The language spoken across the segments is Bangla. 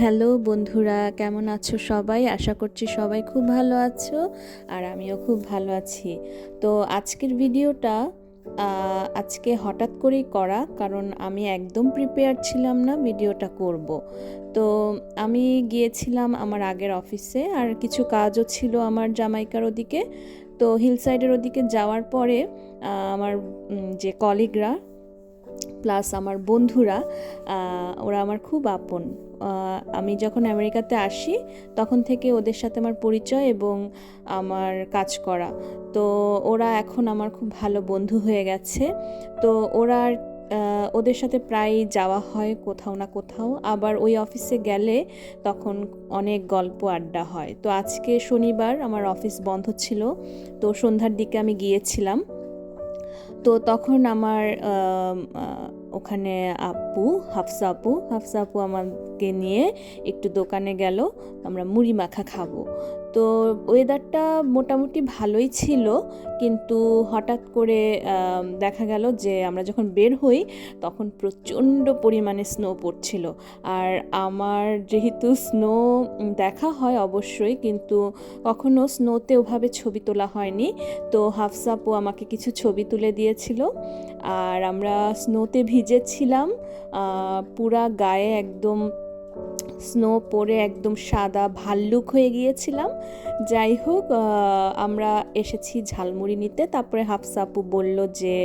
হ্যালো বন্ধুরা, কেমন আছো সবাই? আশা করছি সবাই খুব ভালো আছো আর আমিও খুব ভালো আছি। তো আজকের ভিডিওটা আজকে হঠাৎ করেই করা কারণ আমি একদম প্রিপেয়ার ছিলাম না ভিডিওটা করব। তো আমি গিয়েছিলাম আমার আগের অফিসে আর কিছু কাজও ছিল আমার জামাইকার ওদিকে। তো হিল সাইডের ওদিকে যাওয়ার পরে আমার যে কলিগরা প্লাস আমার বন্ধুরা ওরা আমার খুব আপন। আমি যখন আমেরিকাতে আসি, তখন থেকে ওদের সাথে আমার পরিচয় এবং আমার কাজ করা। তো ওরা এখন আমার খুব ভালো বন্ধু হয়ে গেছে। তো ওরা ওদের সাথে প্রায় যাওয়া হয় কোথাও না কোথাও। আবার ওই অফিসে গেলে তখন অনেক গল্প আড্ডা হয়। তো আজকে শনিবার আমার অফিস বন্ধ ছিল। তো সন্ধ্যার দিকে আমি গিয়েছিলাম। তো তখন আমার ওখানে আপু, হাফসা আপু হাফসা আপু আমাকে নিয়ে একটু দোকানে গেল, আমরা মুড়ি মাখা খাব। তো ওয়েদারটা মোটামুটি ভালোই ছিল, কিন্তু হঠাৎ করে দেখা গেল যে আমরা যখন বের হই, তখন প্রচণ্ড পরিমাণে স্নো পড়ছিল। আর আমার যেহেতু স্নো দেখা হয় অবশ্যই, কিন্তু কখনো স্নোতে ওভাবে ছবি তোলা হয়নি। তো হাফসা আপু আমাকে কিছু ছবি তুলে দিয়েছিল। আর আমরা স্নোতে ভিজেছিলাম পুরা গায়ে একদম স্নো পরে একদম সাদা ভাল্লুক হয়ে গিয়েছিলাম। যাই হোক আমরা এসেছি ঝালমুড়ি নিতে। তারপরে হাফসা আপু বলল যে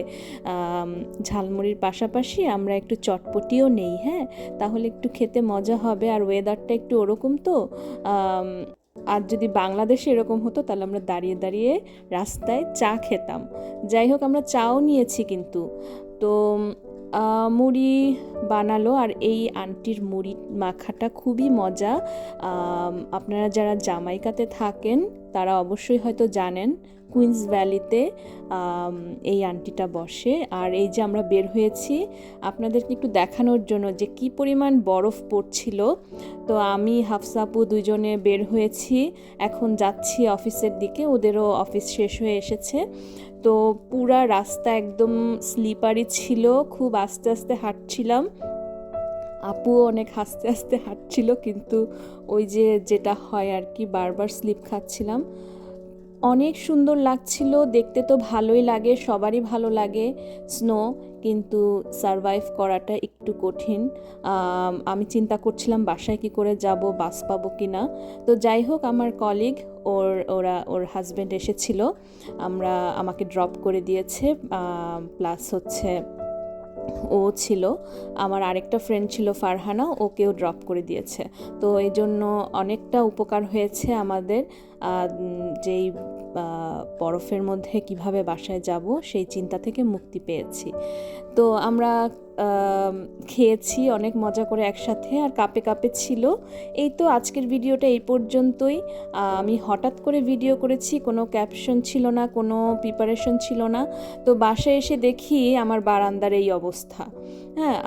ঝালমুড়ির পাশাপাশি আমরা একটু চটপটিও নেই হ্যাঁ? তাহলে একটু খেতে মজা হবে। আর ওয়েদারটা একটু ওরকম তো। আর যদি বাংলাদেশে এরকম হতো, তাহলে আমরা দাঁড়িয়ে দাঁড়িয়ে রাস্তায় চা খেতাম। যাই হোক, আমরা চাও নিয়েছি কিন্তু। তো মুড়ি বানালো আর এই আন্টির মুড়ি মাখাটা খুবই মজা। আপনারা যারা জামাইকাতে থাকেন, তারা অবশ্যই হয়তো জানেন কুইন্স ভ্যালিতে এই আন্টিটা বসে। আর এই যে আমরা বের হয়েছি, আপনাদেরকে একটু দেখানোর জন্য যে কি পরিমাণ বরফ পড়ছিল। তো আমি হাফসাপু দুজনে বের হয়েছি। এখন যাচ্ছি অফিসের দিকে, ওদেরও অফিস শেষ হয়ে এসেছে। তো পুরা রাস্তা একদম স্লিপারি ছিল, খুব আস্তে আস্তে হাঁটছিলাম। আপুও অনেক আস্তে আস্তে হাঁটছিল, কিন্তু ওই যে যেটা হয় আর কি, বারবার স্লিপ খাচ্ছিলাম। অনেক সুন্দর লাগছিল, দেখতে তো ভালোই লাগে, সবারই ভালো লাগে। স্নো কিন্তু সারভাইভ করাটা একটু কঠিন। আমি চিন্তা করছিলাম বাসায় কি করে যাব, বাস পাবো কি না। তো যাই হোক, আমার কলিগ ওর, ওরা, ওর হাজব্যান্ড এসেছিল। আমরা, আমাকে ড্রপ করে দিয়েছে। প্লাস হচ্ছে ও ছিল, আমার আরেকটা ফ্রেন্ড ছিল ফারহানা ওকেও ড্রপ করে দিয়েছে। তো এই জন্য অনেকটা উপকার হয়েছে আমাদের যেই বরফের মধ্যে কীভাবে বাসায় যাব সেই চিন্তা থেকে মুক্তি পেয়েছি। তো আমরা খেয়েছি, অনেক মজা করে একসাথে, আর কাপে কাপে ছিল। এই তো আজকের ভিডিওটা এই পর্যন্তই। আমি হঠাৎ করে ভিডিও করেছি, কোনো ক্যাপশন ছিল না, কোনো প্রিপারেশন ছিল না। তো বাসায় এসে দেখি আমার বারান্দার এই অবস্থা। হ্যাঁ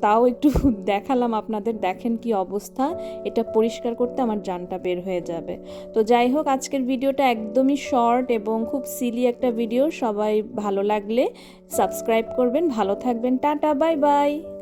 তাও একটু দেখালাম আপনাদের, দেখেন কি অবস্থা। এটা পরিষ্কার করতে আমার জানটা বের হয়ে যাবে। তো যাই হোক, আজকের ভিডিওটা একদমই শর্ট এবং খুব সিলি একটা ভিডিও সবাই ভালো লাগলে সাবস্ক্রাইব করবেন। ভালো থাকবেন। Tata, bye bye.